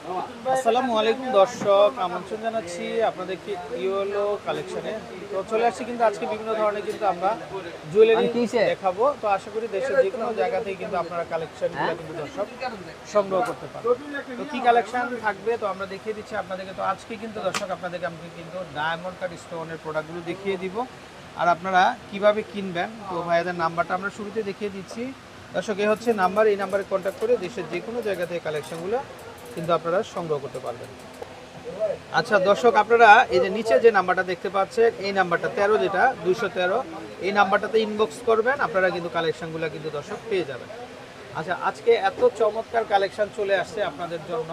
আসসালামু আলাইকুম দর্শক আমন্ত্রণ জানাচ্ছি আপনাদেরকে ইওলো কালেকশনে তো চলে আসছি কিন্তু আজকে বিভিন্ন ধরনের কিন্তু আমরা জুয়েলারি দেখাবো। তো আশা করি দেশের যে কোনো জায়গা থেকে কিন্তু আপনারা কালেকশনগুলো কিন্তু দর্শক সংগ্রহ করতে পারবেন। তো কি কালেকশন থাকবে? তো আমরা দেখিয়ে দিচ্ছি আপনাদেরকে। তো আজকে কিন্তু দর্শক আপনাদেরকে আমি কিন্তু ডায়মন্ড কাট স্টোনের প্রোডাক্টগুলো দেখিয়ে দিব। আর আপনারা কীভাবে কিনবেন? তো ভাইয়াদের নাম্বারটা আমরা শুরুতে দেখিয়ে দিচ্ছি। দর্শক এ হচ্ছে নাম্বার। এই নাম্বারে কন্ট্যাক্ট করে দেশের যে কোনো জায়গা থেকে কালেকশনগুলো কিন্তু আপনারা সংগ্রহ করতে পারবেন। আচ্ছা দর্শক, আপনারা এই যে নিচে যে নাম্বারটা দেখতে পাচ্ছেন, এই নাম্বারটা তেরো যেটা, দুইশো তেরো, এই নাম্বারটাতে ইনবক্স করবেন, আপনারা কিন্তু কালেকশনগুলো কিন্তু দর্শক পেয়ে যাবেন। আচ্ছা আজকে এত চমৎকার কালেকশন চলে আসছে আপনাদের জন্য।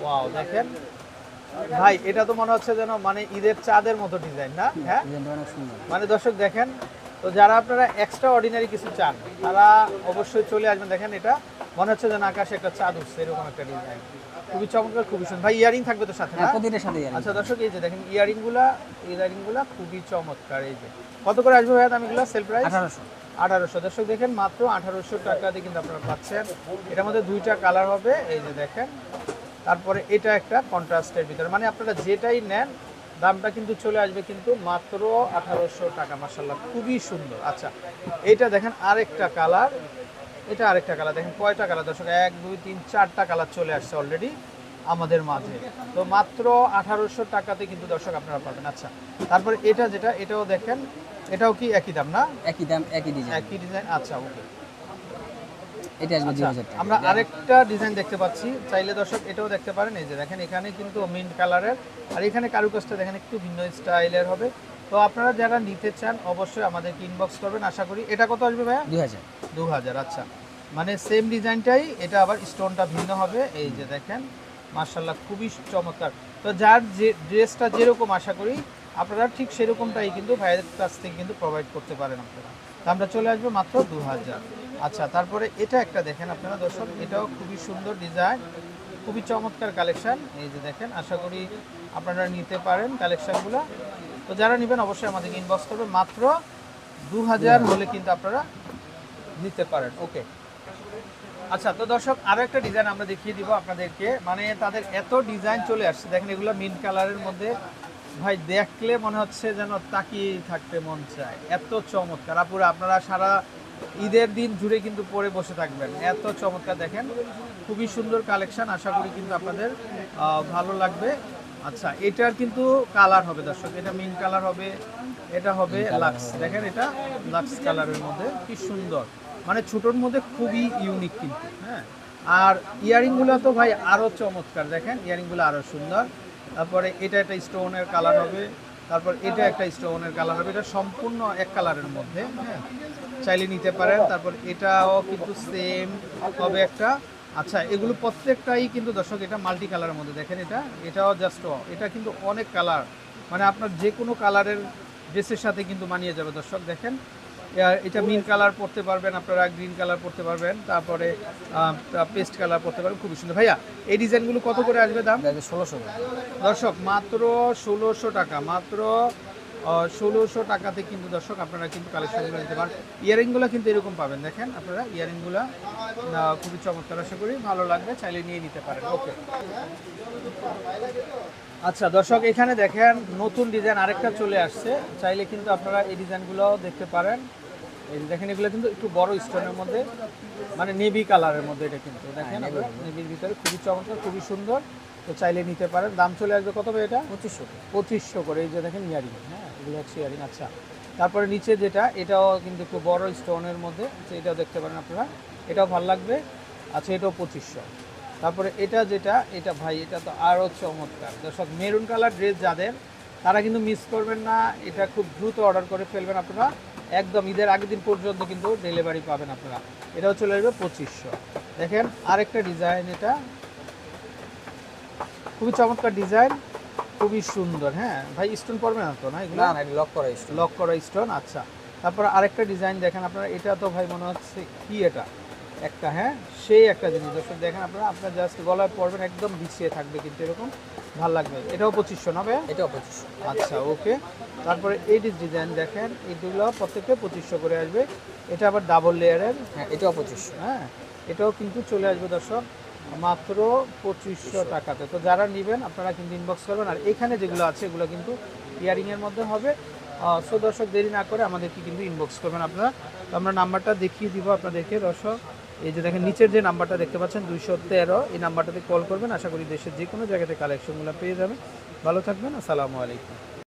ওয়াও দেখেন। ভাই, এটা তো মনে হচ্ছে যেন মানে ঈদের চাঁদের মতো ডিজাইন না? হ্যাঁ? মানে দর্শক, দেখেন, তো যারা আপনারা এক্সট্রা অর্ডিনারি কিছু চান, তারা অবশ্যই চলে আসবেন। দেখেন এটা। মনে হচ্ছে যেন আকাশে একটা চাঁদ উঠছে এরকম একটা ডিজাইন খুবই চমৎকার খুবই সুন্দর। ভাই ইয়ারিং থাকবে তো সাথে না? হ্যাঁ প্রতিটার সাথে আচ্ছা দর্শক এই যে দেখেন ইয়ারিংগুলা ইয়ারিংগুলা খুবই চমৎকার এই যে। কত করে আসবে ভাইয়া দামিগুলো সেল প্রাইস আঠারোশো। আঠারোশো। দর্শক দেখেন মাত্র আঠারোশো টাকা দিয়ে কিন্তু আপনারা পাচ্ছেন। এটার মধ্যে দুইটা কালার হবে এই যে দেখেন। তারপরে এটা একটা কন্ট্রাস্টের ভিতরে। মানে আপনারা যেটাই নেন দামটা কিন্তু চলে আসবে কিন্তু মাত্র আঠারোশো টাকা মাসাল্লাহ খুবই সুন্দর। আচ্ছা এটা দেখেন আরেকটা কালার। এটা আরেকটা কালার দেখেন কয়টা কালার দর্শক এক দুই তিন চারটা কালার চলে আসছে অলরেডি আমাদের মাঝে। তো মাত্র আঠারোশো টাকাতে কিন্তু দর্শক আপনারা পাবেন। আচ্ছা তারপরে এটা যেটা এটাও দেখেন এটাও কি একই দাম না? একই দাম একই ডিজাইন একই ডিজাইন আচ্ছা ওকে এটা আসবে টাকা। আমরা আরেকটা ডিজাইন দেখতে পাচ্ছি। চাইলে দর্শক এটাও দেখতে পারেন। এই যে দেখেন এখানে কিন্তু মিন্ট কালারের আর এখানে কারুকাজটা দেখেন একটু ভিন্ন স্টাইলের হবে। তো আপনারা যারা নিতে চান অবশ্যই আমাদেরকে ইনবক্স করবেন। আশা করি এটা কত আসবে ভাইয়া? দুই হাজার। দু হাজার আচ্ছা। মানে সেম ডিজাইনটাই এটা আবার স্টোনটা ভিন্ন হবে। এই যে দেখেন মার্শাল্লাহ খুবই চমৎকার। তো যার যে ড্রেসটা যেরকম আশা করি, আপনারা ঠিক সেরকমটাই কিন্তু ভাইয়ের কাছ থেকে কিন্তু প্রোভাইড করতে পারেন আপনারা। আমরা চলে আসব মাত্র দু হাজার আচ্ছা তারপরে এটা একটা দেখেন আপনারা দর্শক, এটাও খুবই সুন্দর ডিজাইন খুবই চমৎকার কালেকশান এই যে দেখেন, আশা করি আপনারা নিতে পারেন কালেকশানগুলো তো যারা নেবেন অবশ্যই আমাদেরকে ইনবক্স করবেন। মাত্র দু হাজার হলে কিন্তু আপনারা নিতে পারেন। ওকে আচ্ছা তো দর্শক আরও একটা ডিজাইন আমরা দেখিয়ে দিব আপনাদেরকে। মানে তাদের এত ডিজাইন চলে আসছে। দেখেন এগুলো মিন কালারের মধ্যে। ভাই দেখলে মনে হচ্ছে যেন তাকিয়ে থাকতে মন চায়। এত চমৎকার। আপুরা আপনারা সারা ঈদের দিন জুড়ে কিন্তু পরে বসে থাকবেন। এত চমৎকার দেখেন। খুবই সুন্দর কালেকশন আশা করি কিন্তু আপনাদের ভালো লাগবে। আচ্ছা এটার কিন্তু কালার হবে দর্শক। এটা মিন কালার হবে। এটা হবে লাক্স দেখেন এটা লাক্স কালারের মধ্যে। কি সুন্দর। মানে ছোটোর মধ্যে খুবই ইউনিক কিন্তু হ্যাঁ? আর ইয়ারিংগুলো তো ভাই আরও চমৎকার, দেখেন? ইয়ারিংগুলো আরও সুন্দর। তারপরে এটা একটা স্টোনের কালার হবে, তারপর এটা একটা স্টোনের কালার হবে, এটা সম্পূর্ণ এক কালারের মধ্যে হ্যাঁ? চাইলে নিতে পারেন, তারপর এটাও কিন্তু সেম হবে একটা। আচ্ছা এগুলো প্রত্যেকটাই কিন্তু দর্শক, এটা মাল্টি কালারের মধ্যে, দেখেন এটা? এটাও জাস্ট এটা কিন্তু অনেক কালার। মানে আপনার যে কোনো কালারের ড্রেসের সাথে কিন্তু মানিয়ে যাবে দর্শক, দেখেন? এটা মিন কালার পড়তে পারবেন আপনারা গ্রিন কালার পড়তে পারবেন তারপরে পেস্ট কালার পড়তে পারবেন খুবই সুন্দর। ভাইয়া এই ডিজাইনগুলো কত করে আসবে দাম? ষোলোশো দর্শক মাত্র ষোলোশো টাকা মাত্র ষোলোশো টাকাতে কিন্তু দর্শক আপনারা কিন্তু কালেকশনগুলো নিতে পারেন ইয়ারিংগুলো কিন্তু এরকম পাবেন দেখেন আপনারা ইয়ারিংগুলো খুবই চমৎকার আশা করি ভালো লাগবে চাইলে নিয়ে নিতে পারেন। ওকে। আচ্ছা দর্শক এখানে দেখেন নতুন ডিজাইন আরেকটা চলে আসছে। চাইলে কিন্তু আপনারা এই ডিজাইনগুলো দেখতে পারেন। এই দেখেন এগুলো কিন্তু একটু বড় স্টোনের মধ্যে মানে নেভি কালারের মধ্যে এটা কিন্তু। দেখেন নেভির ভিতরে খুবই চমৎকার খুবই সুন্দর। তো চাইলে নিতে পারেন। দাম চলে আসবে কত হবে এটা? পঁচিশশো পঁচিশশো করে। এই যে দেখেন ইয়ারিং। হ্যাঁ এগুলো হচ্ছে ইয়ারিং। আচ্ছা তারপরে নিচে যেটা এটাও কিন্তু একটু বড় স্টোনের মধ্যে এটাও দেখতে পারেন আপনারা। এটাও ভালো লাগবে। আচ্ছা এটাও পঁচিশশো। তারপরে এটা যেটা এটা ভাই এটা তো আরও চমৎকার। দর্শক মেরুন কালার ড্রেস যাদের তারা কিন্তু মিস করবেন না। এটা খুব দ্রুত অর্ডার করে ফেলবেন আপনারা। একদম ঈদের আগের দিন পর্যন্ত কিন্তু ডেলিভারি পাবেন আপনারা। এটাও চলে আসবে পঁচিশশো। দেখেন আরেকটা ডিজাইন এটা। খুবই চমৎকার ডিজাইন খুবই সুন্দর হ্যাঁ? ভাই স্টোন পড়বে না তো না এগুলো? না লক করা স্টোন লক করা স্টোন আচ্ছা। তারপর আরেকটা ডিজাইন দেখেন আপনারা। এটা তো ভাই মনে হচ্ছে কি এটা? একটা হ্যাঁ সেই একটা জিনিস। দর্শক দেখেন আপনারা আপনার জাস্ট গলায় পড়বেন একদম বিছিয়ে থাকবে কিন্তু এরকম ভালো লাগবে। এটাও পঁচিশশো না ভাইয়া? এটাও পঁচিশশো। আচ্ছা ওকে। তারপরে এই ডিজাইন দেখেন এইগুলো প্রত্যেকটা পঁচিশশো করে আসবে। এটা আবার ডাবল লেয়ারের হ্যাঁ এটাও পঁচিশশো। হ্যাঁ এটাও কিন্তু চলে আসবে দর্শক মাত্র পঁচিশশো টাকাতে। তো যারা নেবেন আপনারা কিন্তু ইনবক্স করবেন। আর এখানে যেগুলো আছে এগুলো কিন্তু ইয়ারিংয়ের মধ্যে হবে। সো দর্শক দেরি না করে আমাদেরকে কিন্তু ইনবক্স করবেন আপনারা। তো আমরা নাম্বারটা দেখিয়ে দিব আপনাদেরকে দর্শক। এই যে দেখেন, নিচের যে নাম্বারটা দেখতে পাচ্ছেন, দুইশো তেরো, এই নাম্বারটাতে কল করবেন। আশা করি দেশের যে কোনো জায়গাতে কালেকশনগুলো পেয়ে যাবেন। ভালো থাকবেন, আসসালামু আলাইকুম।